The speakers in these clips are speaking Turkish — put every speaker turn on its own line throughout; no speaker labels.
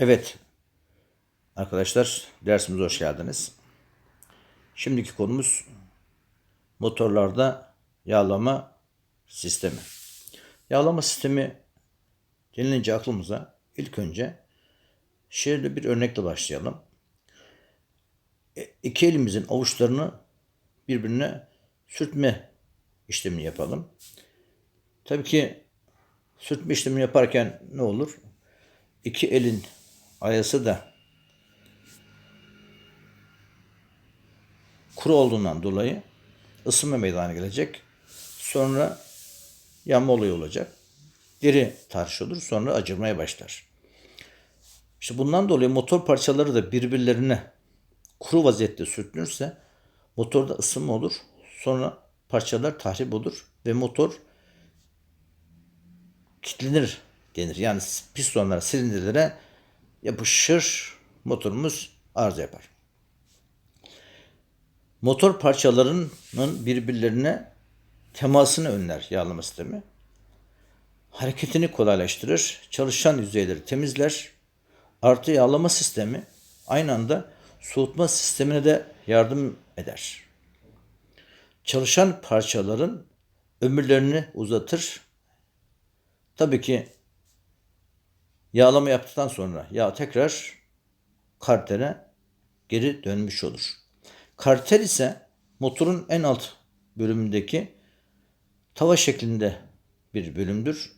Evet arkadaşlar dersimize hoş geldiniz. Şimdiki konumuz motorlarda yağlama sistemi. Yağlama sistemi denilince aklımıza ilk önce şöyle bir örnekle başlayalım. E, İki elimizin avuçlarını birbirine sürtme işlemini yapalım. Tabii ki sürtme işlemini yaparken ne olur? İki elin ayası da kuru olduğundan dolayı ısınma meydana gelecek. Sonra yanma olayı olacak. Deri tarış olur. Sonra acımaya başlar. İşte bundan dolayı motor parçaları da birbirlerine kuru vaziyette sürtünürse motorda ısınma olur. Sonra parçalar tahrip olur ve motor kilitlenir denir. Yani pistonlara, silindirlere yapışır motorumuz arıza yapar. Motor parçalarının birbirlerine temasını önler yağlama sistemi. Hareketini kolaylaştırır, çalışan yüzeyleri temizler. Artı yağlama sistemi aynı anda soğutma sistemine de yardım eder. Çalışan parçaların ömürlerini uzatır. Tabii ki yağlama yaptıktan sonra yağ tekrar kartere geri dönmüş olur. Karter ise motorun en alt bölümündeki tava şeklinde bir bölümdür.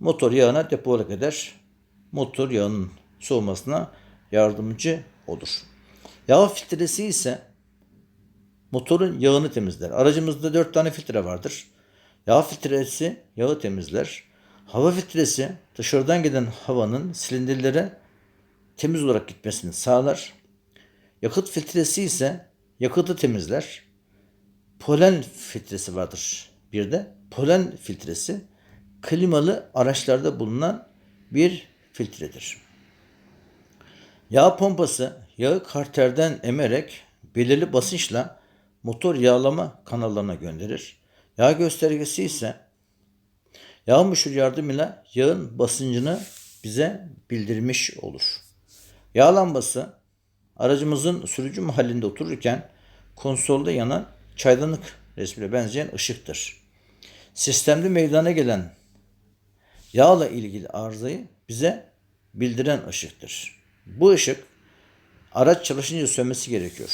Motor yağına depolik eder. Motor yağının soğumasına yardımcı olur. Yağ filtresi ise motorun yağını temizler. Aracımızda 4 tane filtre vardır. Yağ filtresi yağı temizler. Hava filtresi dışarıdan gelen havanın silindirlere temiz olarak gitmesini sağlar. Yakıt filtresi ise yakıtı temizler. Polen filtresi vardır bir de. Polen filtresi klimalı araçlarda bulunan bir filtredir. Yağ pompası yağı karterden emerek belirli basınçla motor yağlama kanallarına gönderir. Yağ göstergesi ise yağ muşur yardımıyla yağın basıncını bize bildirmiş olur. Yağ lambası aracımızın sürücü mahallinde otururken konsolda yanan çaydanlık resmine benzeyen ışıktır. Sistemde meydana gelen yağla ilgili arızayı bize bildiren ışıktır. Bu ışık araç çalışınca sönmesi gerekiyor.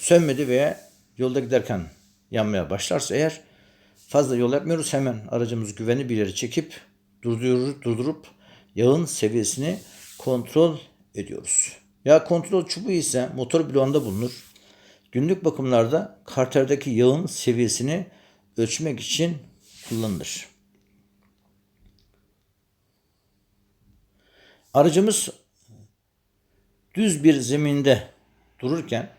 Sönmedi veya yolda giderken yanmaya başlarsa eğer fazla yol yapmıyoruz hemen aracımızı güvenli bir yere çekip durdurup, durdurup yağın seviyesini kontrol ediyoruz. Yağ kontrol çubuğu ise motor bloğunda bulunur. Günlük bakımlarda karterdeki yağın seviyesini ölçmek için kullanılır. Aracımız düz bir zeminde dururken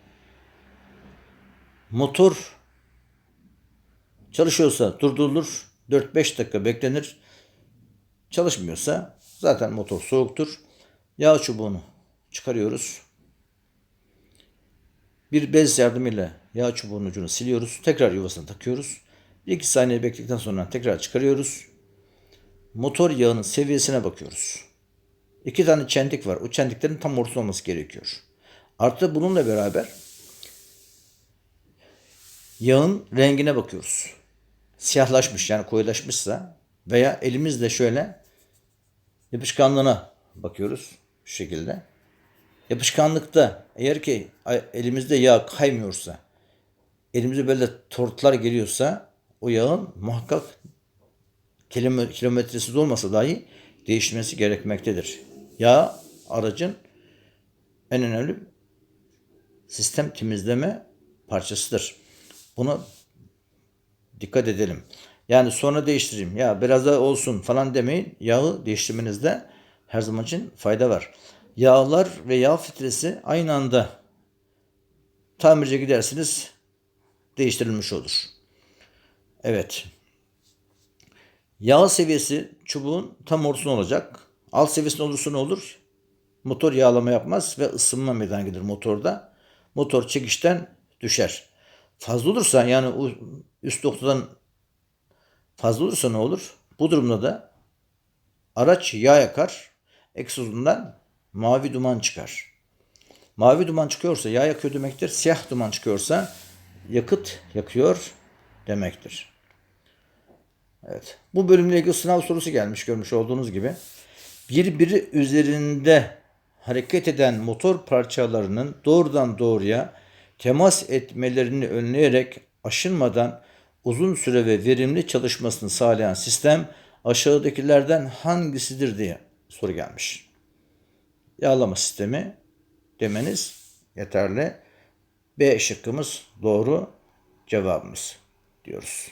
motor çalışıyorsa durdurulur, 4-5 dakika beklenir. Çalışmıyorsa zaten motor soğuktur. Yağ çubuğunu çıkarıyoruz. Bir bez yardımıyla yağ çubuğunun ucunu siliyoruz. Tekrar yuvasına takıyoruz. 2 saniye bekledikten sonra tekrar çıkarıyoruz. Motor yağının seviyesine bakıyoruz. İki tane çentik var. O çentiklerin tam ortası olması gerekiyor. Artı bununla beraber yağın rengine bakıyoruz. Siyahlaşmış yani koyulaşmışsa veya elimizle şöyle yapışkanlığına bakıyoruz şu şekilde. Yapışkanlıkta eğer ki elimizde yağ kaymıyorsa, elimize böyle tortlar geliyorsa o yağın muhakkak kilometresiz olmasa dahi değiştirmesi gerekmektedir. Yağ aracın en önemli sistem temizleme parçasıdır. Buna dikkat edelim. Yani sonra değiştireyim. Ya biraz daha olsun falan demeyin. Yağı değiştirmenizde her zaman için fayda var. Yağlar ve yağ filtresi aynı anda tamirciye gidersiniz değiştirilmiş olur. Evet. Yağ seviyesi çubuğun tam ortasında olacak. Alt seviyesinde olursa ne olur? Motor yağlama yapmaz ve ısınma meydana gelir motorda. Motor çekişten düşer. Fazla olursa yani üst noktadan fazla olursa ne olur? Bu durumda da araç yağ yakar. Egzozundan mavi duman çıkar. Mavi duman çıkıyorsa yağ yakıyor demektir. Siyah duman çıkıyorsa yakıt yakıyor demektir. Evet. Bu bölümle ilgili sınav sorusu gelmiş görmüş olduğunuz gibi. Birbiri üzerinde hareket eden motor parçalarının doğrudan doğruya temas etmelerini önleyerek aşınmadan uzun süre ve verimli çalışmasını sağlayan sistem aşağıdakilerden hangisidir diye soru gelmiş. Yağlama sistemi demeniz yeterli. B şıkkımız doğru cevabımız diyoruz.